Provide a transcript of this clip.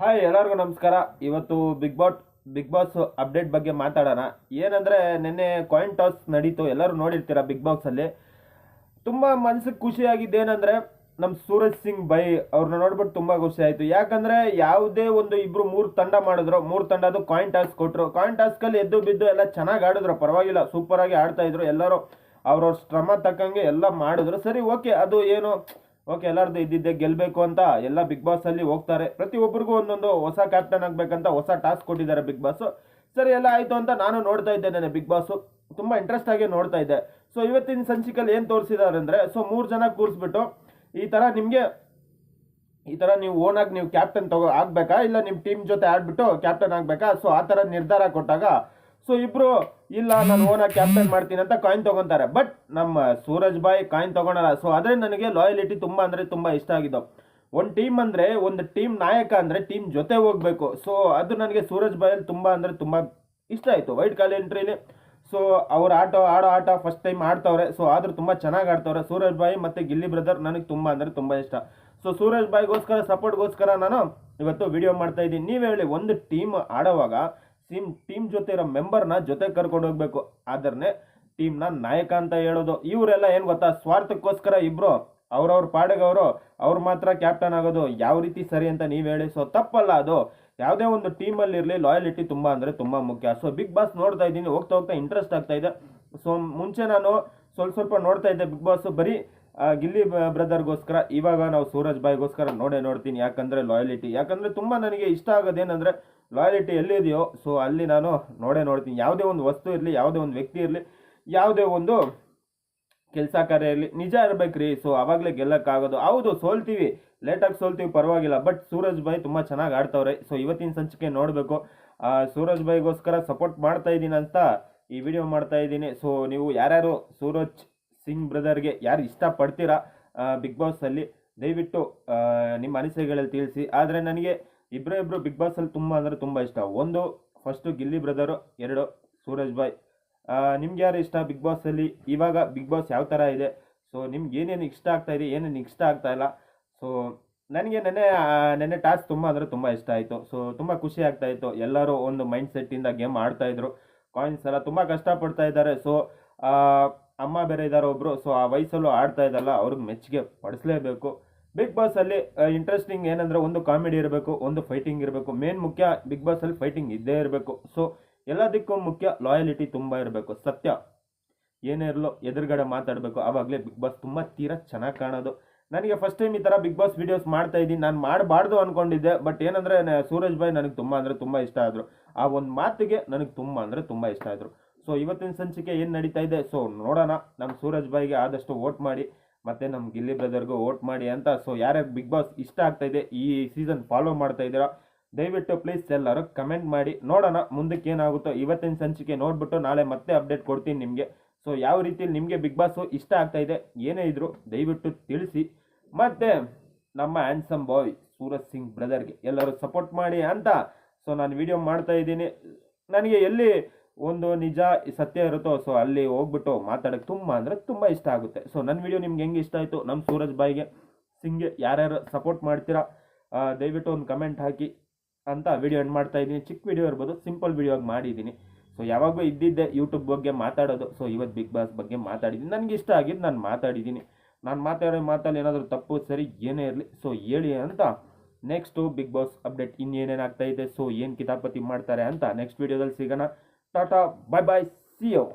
Hi ಎಲ್ಲರಿಗೂ ನಮಸ್ಕಾರ. ಇವತ್ತು big bot Bigg Boss update ಬಗ್ಗೆ ಮಾತಾಡೋಣ. ಏನಂದರೆ, ನಿನ್ನೆ ಕಾಯಿನ್ ಟಾಸ್ ನಡೀತು. ಎಲ್ಲರೂ ನೋಡಿರ್ತೀರ ಬಿಗ್ ಬಾಕ್ಸಲ್ಲಿ ತುಂಬ ಮನಸ್ಸಿಗೆ ಮನ್ಸಿಗೆ ಏನಂದರೆ ನಮ್ಮ ಸೂರಜ್ ಸಿಂಗ್ ಬೈ ಅವ್ರನ್ನ ನೋಡ್ಬಿಟ್ಟು ತುಂಬ ಖುಷಿ ಆಯಿತು. ಯಾಕಂದರೆ, ಯಾವುದೇ ಒಂದು ಇಬ್ಬರು ಮೂರು ತಂಡ ಮಾಡಿದ್ರು, ಮೂರು ತಂಡದ್ದು ಕಾಯಿನ್ ಟಾಸ್ ಕೊಟ್ಟರು ಕಾಯಿನ್ ಟಾಸ್ಕಲ್ಲಿ ಎದ್ದು ಬಿದ್ದು ಎಲ್ಲ ಚೆನ್ನಾಗಿ ಆಡಿದ್ರು. ಪರವಾಗಿಲ್ಲ ಸೂಪರಾಗಿ ಆಡ್ತಾಯಿದ್ರು ಎಲ್ಲರೂ ಅವ್ರವ್ರ ಶ್ರಮ ತಕ್ಕಂಗೆ ಎಲ್ಲ ಮಾಡಿದ್ರು. ಸರಿ ಓಕೆ ಅದು ಏನು ಓಕೆ ಎಲ್ಲರದ್ದು ಇದ್ದಿದ್ದೆ ಗೆಲ್ಲಬೇಕು ಅಂತ ಎಲ್ಲ ಬಿಗ್ ಬಾಸ್ ಅಲ್ಲಿ ಹೋಗ್ತಾರೆ. ಪ್ರತಿಯೊಬ್ಬರಿಗೂ ಒಂದೊಂದು ಹೊಸ ಕ್ಯಾಪ್ಟನ್ ಆಗಬೇಕಂತ ಹೊಸ ಟಾಸ್ಕ್ ಕೊಟ್ಟಿದ್ದಾರೆ ಬಿಗ್ ಬಾಸ್ ಸರಿ, ಎಲ್ಲ ಆಯಿತು ಅಂತ ನಾನು ನೋಡ್ತಾ ಇದ್ದೆ ನಾನು ಬಿಗ್ ಬಾಸು ತುಂಬ ಇಂಟ್ರೆಸ್ಟ್ ಆಗಿ ನೋಡ್ತಾ ಇದ್ದೆ. ಸೊ ಇವತ್ತಿನ ಸಂಚಿಕೆಯಲ್ಲಿ ಏನು ತೋರಿಸಿದ್ದಾರೆ ಅಂದರೆ ಸೊ ಮೂರು ಜನ ಕೂರಿಸ್ಬಿಟ್ಟು ಈ ಥರ ನಿಮಗೆ ಈ ಥರ ನೀವು ಓನಾಗಿ ನೀವು ಕ್ಯಾಪ್ಟನ್ ತಗೋ ಆಗಬೇಕಾ? ಇಲ್ಲ ನಿಮ್ಮ ಟೀಮ್ ಜೊತೆ ಆಡ್ಬಿಟ್ಟು ಕ್ಯಾಪ್ಟನ್ ಆಗಬೇಕಾ? ಸೊ ಆ ಥರ ನಿರ್ಧಾರ ಕೊಟ್ಟಾಗ ಸೊ ಇಬ್ರು, ಇಲ್ಲ, ನಾನು ಓನಾಗಿ ಕ್ಯಾಪ್ಟನ್ ಮಾಡ್ತೀನಿ ಅಂತ ಕಾಯಿನ್ ತಗೊಂತಾರೆ. ಬಟ್ ನಮ್ಮ ಸೂರಜ್ ಬಾಯ್ ಕಾಯಿನ್ ತಗೊಳಲ್ಲ. ಸೊ ಅದ್ರೆ ನನಗೆ ಲಾಯಲಿಟಿ ತುಂಬ ಅಂದ್ರೆ ತುಂಬಾ ಇಷ್ಟ ಆಗಿದ್ದು. ಒಂದು ಟೀಮ್ ಅಂದ್ರೆ, ಒಂದು ಟೀಮ್ ನಾಯಕ ಅಂದ್ರೆ ಟೀಮ್ ಜೊತೆ ಹೋಗ್ಬೇಕು. ಸೊ ಅದು ನನಗೆ ಸೂರಜ್ ಬಾಯಲ್ಲಿ ತುಂಬಾ ಅಂದ್ರೆ ತುಂಬಾ ಇಷ್ಟ ಆಯ್ತು. ವೈಟ್ ಕಾಲ್ ಎಂಟ್ರಿಲಿ ಸೊ ಅವ್ರ ಆಟ, ಆಡೋ ಆಟ ಫಸ್ಟ್ ಟೈಮ್ ಆಡ್ತವ್ರೆ. ಸೊ ಆದ್ರೂ ತುಂಬಾ ಚೆನ್ನಾಗಿ ಆಡ್ತವ್ರೆ. ಸೂರಜ್ ಬಾಯಿ ಮತ್ತೆ ಗಿಲ್ಲಿ ಬ್ರದರ್ ನನಗೆ ತುಂಬಾ ಅಂದ್ರೆ ತುಂಬಾ ಇಷ್ಟ. ಸೊ ಸೂರಜ್ ಬಾಯ್ಗೋಸ್ಕರ ಸಪೋರ್ಟ್ಗೋಸ್ಕರ ನಾನು ಇವತ್ತು ವಿಡಿಯೋ ಮಾಡ್ತಾ ಇದ್ದೀನಿ. ನೀವು ಹೇಳಿ, ಒಂದು ಟೀಮ್ ಆಡೋವಾಗ ಸಿಮ್, ಟೀಮ್ ಜೊತೆ ಇರೋ ಮೆಂಬರ್ನ ಜೊತೆ ಕರ್ಕೊಂಡು ಹೋಗ್ಬೇಕು. ಆದ್ರೆ ಟೀಮ್ನ ನಾಯಕ ಅಂತ ಹೇಳೋದು. ಇವರೆಲ್ಲ ಏನು ಗೊತ್ತಾ? ಸ್ವಾರ್ಥಕ್ಕೋಸ್ಕರ ಇಬ್ಬರು ಅವ್ರವ್ರ ಪಾಡಿಗೆ ಅವರು ಮಾತ್ರ ಕ್ಯಾಪ್ಟನ್ ಆಗೋದು. ಯಾವ ರೀತಿ ಸರಿ ಅಂತ ನೀವು ಹೇಳಿ. ಸೊ ತಪ್ಪಲ್ಲ ಅದು. ಯಾವುದೇ ಒಂದು ಟೀಮಲ್ಲಿರಲಿ ಲಾಯಲಿಟಿ ತುಂಬ ಅಂದರೆ ತುಂಬ ಮುಖ್ಯ. ಸೊ ಬಿಗ್ ಬಾಸ್ ನೋಡ್ತಾ ಇದ್ದೀನಿ. ಹೋಗ್ತಾ ಹೋಗ್ತಾ ಇಂಟ್ರೆಸ್ಟ್ ಆಗ್ತಾ ಇದೆ. ಸೊ ಮುಂಚೆ ನಾನು ಸ್ವಲ್ಪ ಸ್ವಲ್ಪ ನೋಡ್ತಾ ಇದ್ದೆ ಬಿಗ್ ಬಾಸ್ ಬರೀ ಗಿಲ್ಲಿ ಬ್ರದರ್ಗೋಸ್ಕರ ಇವಾಗ ನಾವು ಸೂರಜ್ ಬಾಯ್ಗೋಸ್ಕರ ನೋಡೇ ನೋಡ್ತೀನಿ, ಯಾಕಂದರೆ ಲಾಯಲಿಟಿ ಯಾಕಂದರೆ ತುಂಬ ನನಗೆ ಇಷ್ಟ ಆಗೋದೇನೆಂದರೆ ಲಾಯಲಿಟಿ ಎಲ್ಲಿದೆಯೋ ಸೊ ಅಲ್ಲಿ ನಾನು ನೋಡೇ ನೋಡ್ತೀನಿ. ಯಾವುದೇ ಒಂದು ವಸ್ತು ಇರಲಿ, ಯಾವುದೇ ಒಂದು ವ್ಯಕ್ತಿ ಇರಲಿ, ಯಾವುದೇ ಒಂದು ಕೆಲಸ ಕಾರ್ಯ ಇರಲಿ, ನಿಜ ಇರ್ಬೇಕ್ರಿ. ಸೊ ಅವಾಗಲೇ ಗೆಲ್ಲಕ್ಕಾಗೋದು. ಹೌದು, ಸೋಲ್ತೀವಿ. ಲೇಟಾಗಿ ಸೋಲ್ತೀವಿ, ಪರವಾಗಿಲ್ಲ. ಬಟ್ ಸೂರಜ್ ಬಾಯ್ ತುಂಬ ಚೆನ್ನಾಗಿ ಆಡ್ತವ್ರೆ. ಸೊ ಇವತ್ತಿನ ಸಂಚಿಕೆ ನೋಡಬೇಕು. ಸೂರಜ್ ಬಾಯ್ಗೋಸ್ಕರ ಸಪೋರ್ಟ್ ಮಾಡ್ತಾ ಇದ್ದೀನಿ ಅಂತ ಈ ವಿಡಿಯೋ ಮಾಡ್ತಾ ಇದ್ದೀನಿ ಸೊ ನೀವು ಯಾರ್ಯಾರು ಸೂರಜ್ ಸಿಂಗ್ ಬ್ರದರ್ಗೆ ಯಾರು ಇಷ್ಟಪಡ್ತೀರಾ ಬಿಗ್ ಬಾಸಲ್ಲಿ ದಯವಿಟ್ಟು ನಿಮ್ಮ ಅನಿಸಿಕೆಗಳಲ್ಲಿ ತಿಳಿಸಿ. ಆದರೆ ನನಗೆ ಇಬ್ಬರೇ ಇಬ್ಬರು ಬಿಗ್ ಬಾಸಲ್ಲಿ ತುಂಬ ಅಂದರೆ ತುಂಬ ಇಷ್ಟ. ಒಂದು ಫಸ್ಟು ಗಿಲ್ಲಿ ಬ್ರದರು, ಎರಡು, ಸೂರಜ್ ಬಾಯ್. ನಿಮ್ಗೆ ಯಾರು ಇಷ್ಟ ಬಿಗ್ ಬಾಸಲ್ಲಿ ಇವಾಗ ಬಿಗ್ ಬಾಸ್ ಯಾವ ಥರ ಇದೆ? ಸೊ ನಿಮ್ಗೆ ಏನೇನು ಇಷ್ಟ ಆಗ್ತಾ ಇದೆ, ಏನೇನು ಇಷ್ಟ ಆಗ್ತಾ ಇಲ್ಲ? ಸೊ ನನಗೆ ನೆನ್ನೆ ನೆನ್ನೆ ಟಾಸ್ಕ್ ತುಂಬ ಅಂದರೆ ತುಂಬ ಇಷ್ಟ ಆಯಿತು. ಸೊ ತುಂಬ ಖುಷಿ ಆಗ್ತಾ ಇತ್ತು. ಎಲ್ಲರೂ ಒಂದು ಮೈಂಡ್ ಸೆಟ್ಟಿಂದ ಗೇಮ್ ಆಡ್ತಾಯಿದ್ರು ಕಾಯಿನ್ಸ್ ಎಲ್ಲ ತುಂಬ ಕಷ್ಟಪಡ್ತಾ ಇದ್ದಾರೆ. ಸೊ ಅಮ್ಮ ಬೇರೆ ಇದ್ದಾರೆ ಒಬ್ರು ಸೊ ಆ ವಯಸ್ಸಲ್ಲೂ ಆಡ್ತಾ ಇದ್ದಲ್ಲ ಅವ್ರಿಗೆ ಮೆಚ್ಚುಗೆ ಪಡಿಸಲೇಬೇಕು. ಬಿಗ್ ಬಾಸಲ್ಲಿ ಇಂಟ್ರೆಸ್ಟಿಂಗ್ ಏನಂದ್ರೆ ಒಂದು ಕಾಮಿಡಿ ಇರಬೇಕು, ಒಂದು ಫೈಟಿಂಗ್ ಇರಬೇಕು. ಮೇನ್ ಮುಖ್ಯ ಬಿಗ್ ಬಾಸಲ್ಲಿ ಫೈಟಿಂಗ್ ಇದ್ದೇ ಇರಬೇಕು. ಸೊ ಎಲ್ಲದಕ್ಕೂ ಮುಖ್ಯ ಲಾಯಲಿಟಿ ತುಂಬ ಇರಬೇಕು, ಸತ್ಯ. ಏನೇ ಇರಲೋ, ಎದುರುಗಡೆ ಮಾತಾಡಬೇಕು. ಆವಾಗಲೇ ಬಿಗ್ ಬಾಸ್ ತುಂಬ ತೀರಾ ಚೆನ್ನಾಗಿ ಕಾಣೋದು. ನನಗೆ ಫಸ್ಟ್ ಟೈಮ್ ಈ ಥರ ಬಿಗ್ ಬಾಸ್ ವೀಡಿಯೋಸ್ ಮಾಡ್ತಾ ಇದ್ದೀನಿ. ನಾನು ಮಾಡಬಾರ್ದು ಅನ್ಕೊಂಡಿದ್ದೆ ಬಟ್ ಏನಂದರೆ ಸೂರಜ್ ಬಾಯ್ ನನಗೆ ತುಂಬ ಅಂದರೆ ತುಂಬ ಇಷ್ಟ ಆದರು. ಆ ಒಂದು ಮಾತಿಗೆ ನನಗೆ ತುಂಬ ಅಂದರೆ ತುಂಬ ಇಷ್ಟ ಆದರು. ಸೊ ಇವತ್ತಿನ ಸಂಚಿಕೆ ಏನು ನಡೀತಾ ಇದೆ? ಸೊ ನೋಡೋಣ. ನಮ್ಮ ಸೂರಜ್ ಬಾಯ್ಗೆ ಆದಷ್ಟು ವೋಟ್ ಮಾಡಿ, ಮತ್ತು ನಮ್ಮ ಗಿಲ್ಲಿ ಬ್ರದರ್ಗೂ ವೋಟ್ ಮಾಡಿ ಅಂತ. ಸೊ ಯಾರ್ಯಾರು ಬಿಗ್ ಬಾಸ್ ಇಷ್ಟ ಆಗ್ತಾ ಇದೆ, ಈ ಸೀಸನ್ ಫಾಲೋ ಮಾಡ್ತಾ ಇದ್ದೀರಾ, ದಯವಿಟ್ಟು ಪ್ಲೀಸ್ ಎಲ್ಲರೂ ಕಮೆಂಟ್ ಮಾಡಿ. ನೋಡೋಣ ಮುಂದಕ್ಕೆ ಏನಾಗುತ್ತೋ. ಇವತ್ತಿನ ಸಂಚಿಕೆ ನೋಡಿಬಿಟ್ಟು ನಾಳೆ ಮತ್ತೆ ಅಪ್ಡೇಟ್ ಕೊಡ್ತೀನಿ ನಿಮಗೆ. ಸೊ ಯಾವ ರೀತಿಯಲ್ಲಿ ನಿಮಗೆ ಬಿಗ್ ಬಾಸು ಇಷ್ಟ ಆಗ್ತಾ ಇದೆ, ಏನೇ ಇದ್ರು ದಯವಿಟ್ಟು ತಿಳಿಸಿ. ಮತ್ತೆ ನಮ್ಮ ಹ್ಯಾಂಡ್ಸಮ್ ಬಾಯ್ ಸೂರಜ್ ಸಿಂಗ್ ಬ್ರದರ್ಗೆ ಎಲ್ಲರೂ ಸಪೋರ್ಟ್ ಮಾಡಿ ಅಂತ. ಸೊ ನಾನು ವಿಡಿಯೋ ಮಾಡ್ತಾ ಇದ್ದೀನಿ. ನನಗೆ ಎಲ್ಲಿ ಒಂದು ನಿಜ ಸತ್ಯ ಇರುತ್ತೋ ಸೊ ಅಲ್ಲಿ ಹೋಗ್ಬಿಟ್ಟು ಮಾತಾಡೋಕ್ಕೆ ತುಂಬ ಅಂದರೆ ತುಂಬ ಇಷ್ಟ ಆಗುತ್ತೆ. ಸೊ ನನ್ನ ವಿಡಿಯೋ ನಿಮ್ಗೆ ಹೆಂಗೆ ಇಷ್ಟ ಆಯಿತು? ನಮ್ಮ ಸೂರಜ್ ಬಾಯ್ಗೆ ಸಿಂಗೆ ಯಾರ್ಯಾರು ಸಪೋರ್ಟ್ ಮಾಡ್ತೀರಾ? ದಯವಿಟ್ಟು ಒಂದು ಕಮೆಂಟ್ ಹಾಕಿ ಅಂತ ವಿಡಿಯೋ ಎಂಡ್ ಮಾಡ್ತಾ ಇದ್ದೀನಿ. ಚಿಕ್ಕ ವಿಡಿಯೋ ಇರ್ಬೋದು ಸಿಂಪಲ್ ವಿಡಿಯೋ ಆಗಿ ಮಾಡಿದ್ದೀನಿ. ಸೊ ಯಾವಾಗೂ ಇದ್ದಿದ್ದೆ ಯೂಟ್ಯೂಬ್ ಬಗ್ಗೆ ಮಾತಾಡೋದು. ಸೊ ಇವತ್ತು ಬಿಗ್ ಬಾಸ್ ಬಗ್ಗೆ ಮಾತಾಡಿದ್ದೀನಿ. ನನಗೆ ಇಷ್ಟ ಆಗಿದ್ದು ನಾನು ಮಾತಾಡಿದ್ದೀನಿ. ನಾನು ಮಾತಾಡೋ ಮಾತಲ್ಲಿ ಏನಾದರೂ ತಪ್ಪು, ಸರಿ, ಏನೇ ಇರಲಿ ಸೊ ಹೇಳಿ ಅಂತ ನೆಕ್ಸ್ಟು ಬಿಗ್ ಬಾಸ್ ಅಪ್ಡೇಟ್ ಇನ್ನೇನೇನು ಇದೆ? ಸೊ ಏನು ಕಿತಾಪತಿ ಮಾಡ್ತಾರೆ ಅಂತ ನೆಕ್ಸ್ಟ್ ವಿಡಿಯೋದಲ್ಲಿ ಸಿಗೋಣ. Tata bye bye see you